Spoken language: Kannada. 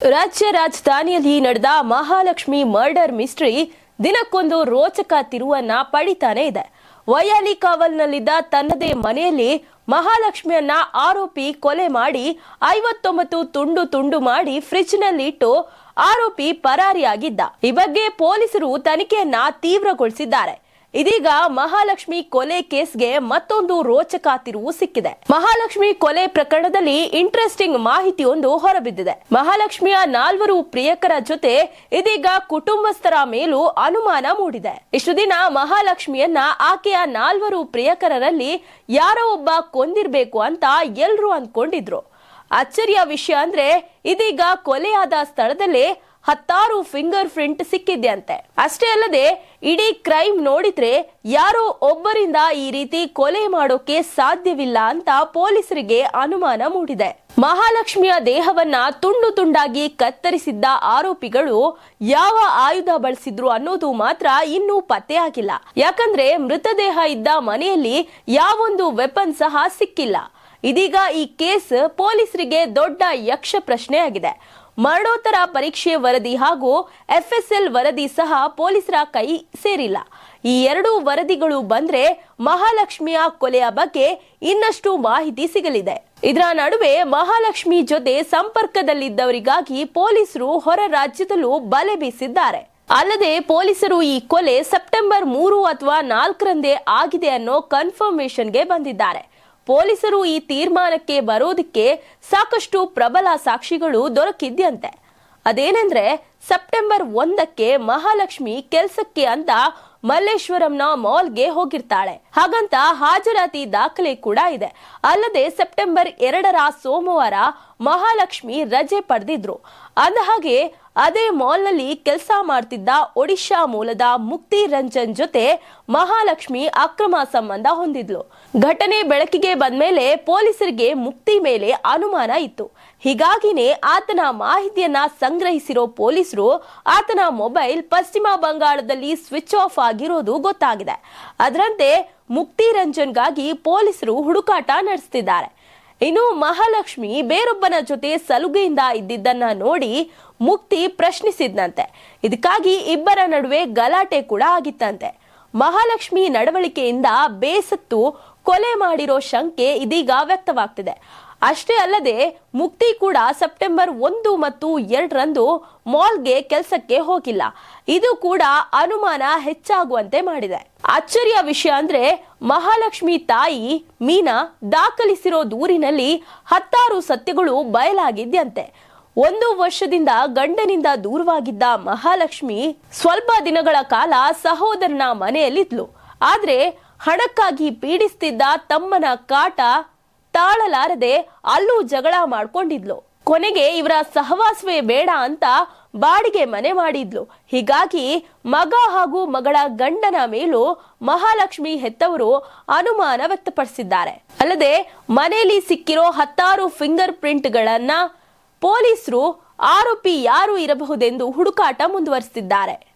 ರಾಜ್ಯ ರಾಜಧಾನಿಯಲ್ಲಿ ನಡೆದ ಮಹಾಲಕ್ಷ್ಮಿ ಮರ್ಡರ್ ಮಿಸ್ಟ್ರಿ ದಿನಕ್ಕೊಂದು ರೋಚಕ ತಿರುವನ್ನ ಪಡಿತಾನೆ ಇದೆ. ವಯಾಲಿ ಕಾವಲ್ನಲ್ಲಿದ್ದ ತನ್ನದೇ ಮನೆಯಲ್ಲಿ ಮಹಾಲಕ್ಷ್ಮಿಯನ್ನ ಆರೋಪಿ ಕೊಲೆ ಮಾಡಿ, ಐವತ್ತೊಂಬತ್ತು ತುಂಡು ತುಂಡು ಮಾಡಿ ಫ್ರಿಡ್ಜ್ನಲ್ಲಿಟ್ಟು ಆರೋಪಿ ಪರಾರಿಯಾಗಿದ್ದ. ಈ ಬಗ್ಗೆ ಪೊಲೀಸರು ತನಿಖೆಯನ್ನ ತೀವ್ರಗೊಳಿಸಿದ್ದಾರೆ. ಇದೀಗ ಮಹಾಲಕ್ಷ್ಮಿ ಕೊಲೆ ಕೇಸ್ಗೆ ಮತ್ತೊಂದು ರೋಚಕ ತಿರುವು ಸಿಕ್ಕಿದೆ. ಮಹಾಲಕ್ಷ್ಮಿ ಕೊಲೆ ಪ್ರಕರಣದಲ್ಲಿ ಇಂಟ್ರೆಸ್ಟಿಂಗ್ ಮಾಹಿತಿಯೊಂದು ಹೊರಬಿದ್ದಿದೆ. ಮಹಾಲಕ್ಷ್ಮಿಯ ನಾಲ್ವರು ಪ್ರಿಯಕರ ಜೊತೆ ಇದೀಗ ಕುಟುಂಬಸ್ಥರ ಮೇಲೂ ಅನುಮಾನ ಮೂಡಿದೆ. ಇಷ್ಟು ದಿನ ಮಹಾಲಕ್ಷ್ಮಿಯನ್ನ ಆಕೆಯ ನಾಲ್ವರು ಪ್ರಿಯಕರರಲ್ಲಿ ಯಾರೋ ಒಬ್ಬ ಕೊಂದಿರ್ಬೇಕು ಅಂತ ಎಲ್ರೂ ಅಂದ್ಕೊಂಡಿದ್ರು. ಅಚ್ಚರಿಯ ವಿಷಯ ಅಂದ್ರೆ ಇದೀಗ ಕೊಲೆಯಾದ ಸ್ಥಳದಲ್ಲೇ ಹತ್ತಾರು ಫಿಂಗರ್ ಪ್ರಿಂಟ್ ಸಿಕ್ಕಿದ್ಯಂತೆ. ಅಷ್ಟೇ ಅಲ್ಲದೆ, ಇಡೀ ಕ್ರೈಮ್ ನೋಡಿದ್ರೆ ಯಾರೋ ಒಬ್ಬರಿಂದ ಈ ರೀತಿ ಕೊಲೆ ಮಾಡೋಕೆ ಸಾಧ್ಯವಿಲ್ಲ ಅಂತ ಪೊಲೀಸರಿಗೆ ಅನುಮಾನ ಮೂಡಿದೆ. ಮಹಾಲಕ್ಷ್ಮಿಯ ದೇಹವನ್ನ ತುಂಡು ತುಂಡಾಗಿ ಕತ್ತರಿಸಿದ್ದ ಆರೋಪಿಗಳು ಯಾವ ಆಯುಧ ಬಳಸಿದ್ರು ಅನ್ನೋದು ಮಾತ್ರ ಇನ್ನೂ ಪತ್ತೆಯಾಗಿಲ್ಲ ಯಾಕಂದ್ರೆ ಮೃತದೇಹ ಇದ್ದ ಮನೆಯಲ್ಲಿ ಯಾವೊಂದು ವೆಪನ್ ಸಹ ಸಿಕ್ಕಿಲ್ಲ. ಇದೀಗ ಈ ಕೇಸ್ ಪೊಲೀಸರಿಗೆ ದೊಡ್ಡ ಯಕ್ಷ ಪ್ರಶ್ನೆಯಾಗಿದೆ. ಮರಣೋತ್ತರ ಪರೀಕ್ಷೆ ವರದಿ ಹಾಗೂ ಎಫ್ಎಸ್ಎಲ್ ವರದಿ ಸಹ ಪೊಲೀಸರ ಕೈ ಸೇರಿಲ್ಲ. ಈ ಎರಡೂ ವರದಿಗಳು ಬಂದ್ರೆ ಮಹಾಲಕ್ಷ್ಮಿಯ ಕೊಲೆಯ ಬಗ್ಗೆ ಇನ್ನಷ್ಟು ಮಾಹಿತಿ ಸಿಗಲಿದೆ. ಇದರ ನಡುವೆ ಮಹಾಲಕ್ಷ್ಮಿ ಜೊತೆ ಸಂಪರ್ಕದಲ್ಲಿದ್ದವರಿಗಾಗಿ ಪೊಲೀಸರು ಹೊರ ರಾಜ್ಯದಲ್ಲೂ ಬಲೆ ಬೀಸಿದ್ದಾರೆ. ಅಲ್ಲದೆ ಪೊಲೀಸರು ಈ ಕೊಲೆ ಸೆಪ್ಟೆಂಬರ್ ಮೂರು ಅಥವಾ ನಾಲ್ಕರಂದೇ ಆಗಿದೆ ಅನ್ನೋ ಕನ್ಫರ್ಮೇಶನ್ಗೆ ಬಂದಿದ್ದಾರೆ. ಪೊಲೀಸರು ಈ ತೀರ್ಮಾನಕ್ಕೆ ಬರೋದಕ್ಕೆ ಸಾಕಷ್ಟು ಪ್ರಬಲ ಸಾಕ್ಷಿಗಳು ದೊರಕಿದ್ಯಂತೆ. ಅದೇನೆಂದ್ರೆ ಸೆಪ್ಟೆಂಬರ್ ಒಂದಕ್ಕೆ ಮಹಾಲಕ್ಷ್ಮಿ ಕೆಲಸಕ್ಕೆ ಅಂತ ಮಲ್ಲೇಶ್ವರಂನ ಮಾಲ್ಗೆ ಹೋಗಿರ್ತಾಳೆ. ಹಾಗಂತ ಹಾಜರಾತಿ ದಾಖಲೆ ಕೂಡ ಇದೆ. ಅಲ್ಲದೆ ಸೆಪ್ಟೆಂಬರ್ ಎರಡರ ಸೋಮವಾರ ಮಹಾಲಕ್ಷ್ಮಿ ರಜೆ ಪಡೆದಿದ್ರು. ಅಂದಹಾಗೆ ಅದೇ ಮಾಲ್ನಲ್ಲಿ ಕೆಲಸ ಮಾಡ್ತಿದ್ದ ಒಡಿಶಾ ಮೂಲದ ಮುಕ್ತಿ ರಂಜನ್ ಜೊತೆ ಮಹಾಲಕ್ಷ್ಮಿ ಅಕ್ರಮ ಸಂಬಂಧ ಹೊಂದಿದ್ಲು. ಘಟನೆ ಬೆಳಕಿಗೆ ಬಂದ್ಮೇಲೆ ಪೊಲೀಸರಿಗೆ ಮುಕ್ತಿ ಮೇಲೆ ಅನುಮಾನ ಇತ್ತು. ಹೀಗಾಗಿನೇ ಆತನ ಮಾಹಿತಿಯನ್ನ ಸಂಗ್ರಹಿಸಿರೋ ಪೊಲೀಸರು ಆತನ ಮೊಬೈಲ್ ಪಶ್ಚಿಮ ಬಂಗಾಳದಲ್ಲಿ ಸ್ವಿಚ್ ಆಫ್ ಆಗಿರೋದು ಗೊತ್ತಾಗಿದೆ. ಅದರಂತೆ ಮುಕ್ತಿ ರಂಜನ್ಗಾಗಿ ಪೊಲೀಸರು ಹುಡುಕಾಟ ನಡೆಸ್ತಿದ್ದಾರೆ. ಇನ್ನು ಮಹಾಲಕ್ಷ್ಮಿ ಬೇರೊಬ್ಬನ ಜೊತೆ ಸಲುಗೆಯಿಂದ ಇದ್ದಿದ್ದನ್ನ ನೋಡಿ ಮುಕ್ತಿ ಪ್ರಶ್ನಿಸಿದ್ನಂತೆ. ಇದಕ್ಕಾಗಿ ಇಬ್ಬರ ನಡುವೆ ಗಲಾಟೆ ಕೂಡ ಆಗಿತ್ತಂತೆ. ಮಹಾಲಕ್ಷ್ಮಿ ನಡವಳಿಕೆಯಿಂದ ಬೇಸತ್ತು ಕೊಲೆ ಮಾಡಿರೋ ಶಂಕೆ ಇದೀಗ ವ್ಯಕ್ತವಾಗ್ತಿದೆ. ಅಷ್ಟೇ ಅಲ್ಲದೆ ಮುಕ್ತಿ ಕೂಡ ಸೆಪ್ಟೆಂಬರ್ ಒಂದು ಮತ್ತು ಎರಡರಂದು ಮಾಲ್ಗೆ ಕೆಲಸಕ್ಕೆ ಹೋಗಿಲ್ಲ. ಇದು ಕೂಡ ಅನುಮಾನ ಹೆಚ್ಚಾಗುವಂತೆ ಮಾಡಿದೆ. ಅಚ್ಚರಿಯ ವಿಷಯ ಅಂದ್ರೆ ಮಹಾಲಕ್ಷ್ಮಿ ತಾಯಿ ಮೀನಾ ದಾಖಲಿಸಿರೋ ದೂರಿನಲ್ಲಿ ಹತ್ತಾರು ಸತ್ಯಗಳು ಬಯಲಾಗಿದ್ಯಂತೆ. ಒಂದು ವರ್ಷದಿಂದ ಗಂಡನಿಂದ ದೂರವಾಗಿದ್ದ ಮಹಾಲಕ್ಷ್ಮಿ ಸ್ವಲ್ಪ ದಿನಗಳ ಕಾಲ ಸಹೋದರನ ಮನೆಯಲ್ಲಿದ್ಲು. ಆದ್ರೆ ಹಣಕ್ಕಾಗಿ ಪೀಡಿಸ್ತಿದ್ದ ತಮ್ಮನ ಕಾಟ ತಾಳಲಾರದೆ ಅಲ್ಲೂ ಜಗಳ ಮಾಡ್ಕೊಂಡಿದ್ಲು. ಕೊನೆಗೆ ಇವರ ಸಹವಾಸವೇ ಬೇಡ ಅಂತ ಬಾಡಿಗೆ ಮನೆ ಮಾಡಿದ್ಲು. ಹೀಗಾಗಿ ಮಗ ಹಾಗೂ ಮಗಳ ಗಂಡನ ಮೇಲೂ ಮಹಾಲಕ್ಷ್ಮಿ ಹೆತ್ತವರು ಅನುಮಾನ ವ್ಯಕ್ತಪಡಿಸಿದ್ದಾರೆ. ಅಲ್ಲದೆ ಮನೆಯಲ್ಲಿ ಸಿಕ್ಕಿರೋ ಹತ್ತಾರು ಫಿಂಗರ್ ಪ್ರಿಂಟ್ಗಳನ್ನ ಪೊಲೀಸರು ಆರೋಪಿ ಯಾರು ಇರಬಹುದೆಂದು ಹುಡುಕಾಟ ಮುಂದುವರಿಸಿದ್ದಾರೆ.